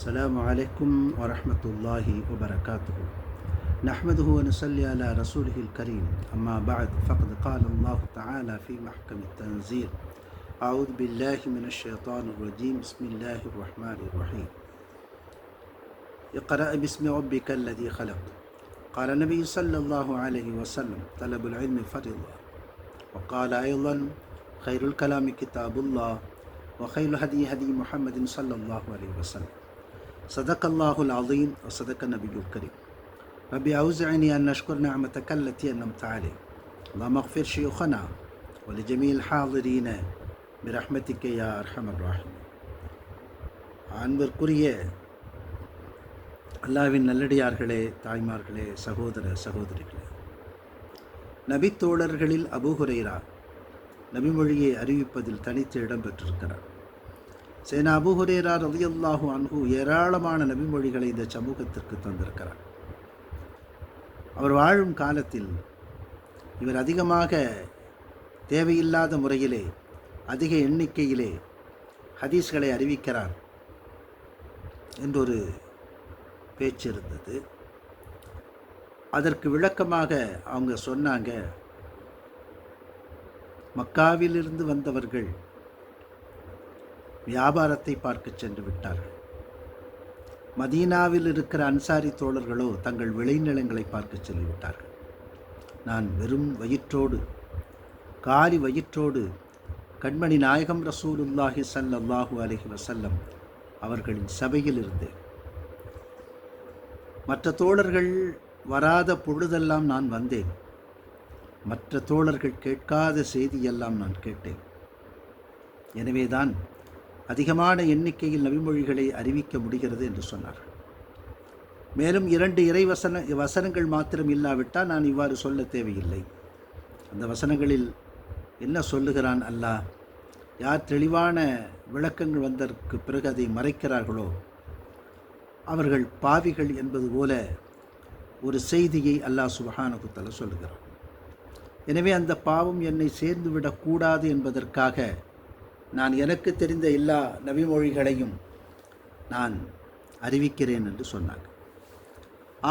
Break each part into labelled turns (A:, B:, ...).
A: السلام عليكم ورحمة الله وبركاته. نحمده ونصلي على رسوله الكريم. أما بعد فقد قال الله تعالى في محكم التنزيل أعوذ بالله من الشيطان الرجيم. بسم الله الرحمن الرحيم. اقرأ باسم ربك الذي خلق. قال النبي صلى الله عليه وسلم طلب العلم فريضة وقال أيضا خير الكلام كتاب الله وخير الهدي هدي محمد صلى الله عليه وسلم. صدق الله العظيم وصدق النبي الكريم ربي أوزعني أن نشكر نعمتك التي أنعمت علي اللهم اغفر شيوخنا ولجميع الحاضرين برحمتك يا أرحم الراحمين அன்பிற்குரிய அல்லாவின் நல்லடியார்களே தாய்மார்களே சகோதர சகோதரிகளே நபித்தோழர்களில் அபூஹுரைரா நபிமொழியை அறிவிப்பதில் தனித்து இடம்பெற்றிருக்கிறார் சேனா அபுஹுரேரா ரதியல்லாஹு அன்ஹு ஏராளமான நபிமொழிகளை இந்த சமூகத்திற்கு தந்திருக்கிறார். அவர் வாழும் காலத்தில் இவர் அதிகமாக தேவையில்லாத முறையிலே அதிக எண்ணிக்கையிலே ஹதீஸ்களை அறிவிக்கிறார் என்றொரு பேச்சு இருந்தது. அதற்கு விளக்கமாக அவங்க சொன்னாங்க மக்காவிலிருந்து வந்தவர்கள் வியாபாரத்தை பார்க்க சென்று விட்டார்கள். மதீனாவில் இருக்கிற அன்சாரி தோழர்களோ தங்கள் விளைநிலங்களை பார்க்க சென்றுவிட்டார்கள் நான் வெறும் வயிற்றோடு காலி வயிற்றோடு கண்மணி நாயகம் ரசூலுல்லாஹி ஸல்லல்லாஹு அலஹி வசல்லம் அவர்களின் சபையில் இருந்தேன். மற்ற தோழர்கள் வராத பொழுதெல்லாம் நான் வந்தேன். மற்ற தோழர்கள் கேட்காத செய்தியெல்லாம் நான் கேட்டேன். எனவேதான் அதிகமான எண்ணிக்கையில் நபிமொழிகளை அறிவிக்க முடிகிறது என்று சொன்னார்கள் மேலும் இரண்டு இறை வசன வசனங்கள் மாத்திரம் இல்லாவிட்டால் நான் இவ்வாறு சொல்ல தேவையில்லை. அந்த வசனங்களில் என்ன சொல்லுகிறான் அல்லாஹ்? யார் தெளிவான விளக்கங்கள் வந்ததற்கு பிறகு அதை மறைக்கிறார்களோ அவர்கள் பாவிகள் என்பது போல ஒரு செய்தியை அல்லாஹ் சுபஹானகுத்தல சொல்லுகிறான். எனவே அந்த பாவம் என்னை சேர்ந்து விடக்கூடாது என்பதற்காக நான் எனக்கு தெரிந்த எல்லா நபிமொழிகளையும் நான் அறிவிக்கிறேன் என்று சொன்னாங்க.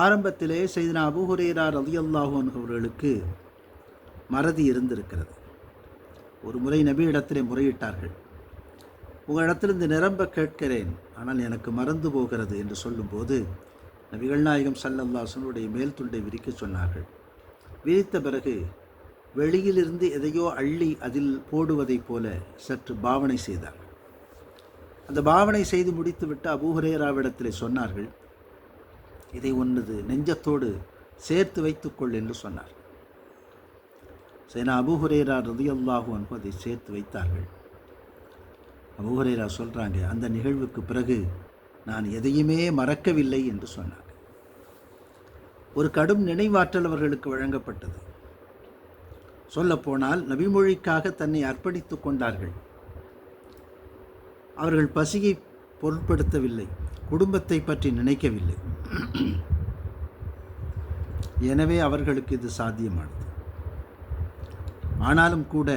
A: ஆரம்பத்திலே செய்தனா அபுஹுரேரா ரலியல்லாஹு அவர்களுக்கு மறதி இருந்திருக்கிறது. ஒரு முறை நபி இடத்திலே முறையிட்டார்கள். உங்களிடத்திலிருந்து நிரம்ப கேட்கிறேன் ஆனால் எனக்கு மறந்து போகிறது என்று சொல்லும்போது நபிகள் நாயகம் சல்லல்லாசனுடைய மேல் துண்டை விரிக்க சொன்னார்கள். விரித்த பிறகு வெளியிலிருந்து எதையோ அள்ளி அதில் போடுவதைப் போல சற்று பாவனை செய்தார் அந்த பாவனை செய்து முடித்துவிட்டு அபூஹரேராவிடத்தில் சொன்னார்கள் இதை ஒன்றது நெஞ்சத்தோடு சேர்த்து வைத்துக்கொள் என்று சொன்னார். சேனா அபூஹுரேரா ரதியல்லாஹு அன்பு அதை சேர்த்து வைத்தார்கள். அபூஹரேரா சொல்கிறாங்க அந்த நிகழ்வுக்கு பிறகு நான் எதையுமே மறக்கவில்லை என்று சொன்னாங்க ஒரு கடும் நினைவாற்றல் அவர்களுக்கு வழங்கப்பட்டது. சொல்லப்போனால் நபிமொழிக்காக தன்னை அர்ப்பணித்து கொண்டார்கள். அவர்கள் பசியை பொருட்படுத்தவில்லை குடும்பத்தை பற்றி நினைக்கவில்லை. எனவே அவர்களுக்கு இது சாத்தியமானது. ஆனாலும் கூட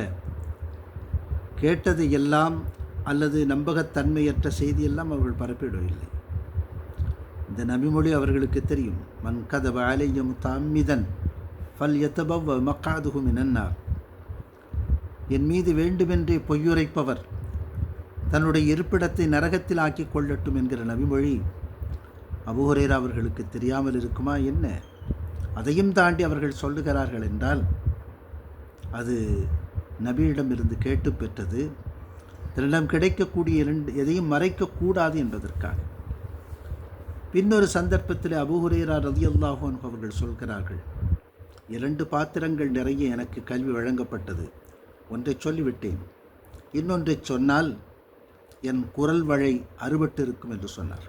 A: கேட்டதை எல்லாம் அல்லது நம்பகத்தன்மையற்ற செய்தியெல்லாம் அவர்கள் பரப்பிடவில்லை. இந்த நபிமொழி அவர்களுக்கு தெரியும். மன் கதவ அலையும் தாமிதன் ஃபல் எத்தபவ் மக்காதுகு மினன்னார் என் மீது வேண்டுமென்றே பொய்யுரைப்பவர் தன்னுடைய இருப்பிடத்தை நரகத்தில் ஆக்கிக் கொள்ளட்டும் என்கிற நபிமொழி. அபுஹுரேரா அவர்களுக்கு தெரியாமல் இருக்குமா என்ன? அதையும் தாண்டி அவர்கள் சொல்லுகிறார்கள் என்றால் அது நபியிடமிருந்து கேட்டு பெற்றது. தன்னிடம் கிடைக்கக்கூடிய இரண்டு எதையும் மறைக்கக்கூடாது என்பதற்காக. பின்னொரு சந்தர்ப்பத்தில் அபுஹுரேரா ரதியல்லாஹோன் அவர்கள் சொல்கிறார்கள் இரண்டு பாத்திரங்கள் நிறைய எனக்கு கல்வி வழங்கப்பட்டது. ஒன்றை சொல்லிவிட்டேன். இன்னொன்றை சொன்னால் என் குரல் வழை அறுபட்டிருக்கும் என்று சொன்னார்.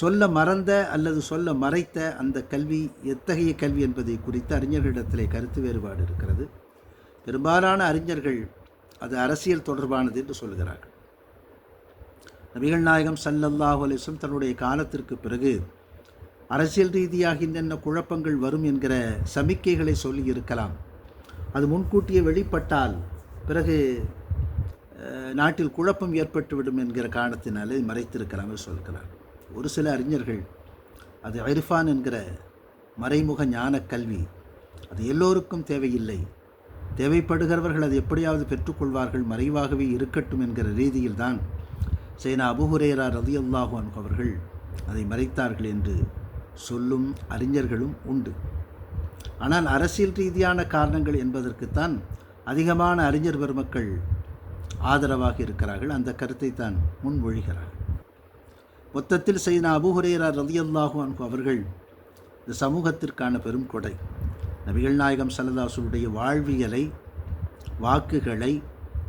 A: சொல்ல மறந்த அல்லது சொல்ல மறைத்த அந்த கல்வி எத்தகைய கல்வி என்பதை குறித்து அறிஞர்களிடத்திலே கருத்து வேறுபாடு இருக்கிறது. பெரும்பாலான அறிஞர்கள் அது அரசியல் தொடர்பானது என்று சொல்கிறார்கள் நபிகள் நாயகம் சல்லல்லாஹு அலிஸ்லம் தன்னுடைய காலத்திற்கு பிறகு அரசியல் ரீதியாக என்னென்ன குழப்பங்கள் வரும் என்கிற சமிக்கைகளை சொல்லி இருக்கலாம். அது முன்கூட்டியே வெளிப்பட்டால் பிறகு நாட்டில் குழப்பம் ஏற்பட்டுவிடும் என்கிற காரணத்தினாலே மறைத்திருக்கிறாங்க சொல்கிறார். ஒரு சில அறிஞர்கள் அது ஐர்ஃபான் என்கிற மறைமுக ஞான கல்வி அது எல்லோருக்கும் தேவையில்லை. தேவைப்படுகிறவர்கள் அது எப்படியாவது பெற்றுக்கொள்வார்கள் மறைவாகவே இருக்கட்டும் என்கிற ரீதியில்தான் சேனா அபுஹுரேரா ரதியல்லாஹு அவர்கள் அதை மறைத்தார்கள் என்று சொல்லும் அறிஞர்களும் உண்டு. ஆனால் அரசியல் ரீதியான காரணங்கள் என்பதற்குத்தான் அதிகமான அறிஞர் பெருமக்கள் ஆதரவாக இருக்கிறார்கள். அந்த கருத்தை தான் முன்மொழிகிறார்கள் மொத்தத்தில் செய்த அபுஹுரேரா ரதியல்லாஹு அன்ஹு அவர்கள் இந்த சமூகத்திற்கான பெரும் கொடை. நபிகள் நாயகம் சல்லல்லாசுடைய வாழ்வியலை வாக்குகளை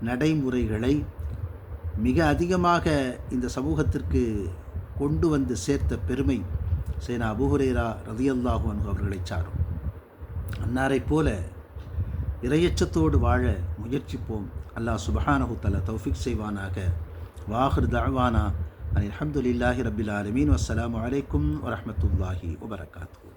A: நடைமுறைகளை மிக அதிகமாக இந்த சமூகத்திற்கு கொண்டு வந்து சேர்த்த பெருமை சேனா அபுஹுரேரா ரதியல்லாஹு அன்ஹு அவர்களை சாரும் அன்னாரைப் போல இரையச்சத்தோடு வாழ முயற்சிப்போம் அல்லாஹ் சுபஹானஹு தஆலா தௌஃபிக் செய்வானாக வாஹிர் தஅவானா அல்ஹம்துலில்லாஹி ரப்பில் ஆலமீன் வஸ்ஸலாமு அலைக்கும் வரஹ்மத்துல்லாஹி வபரகாத்துஹு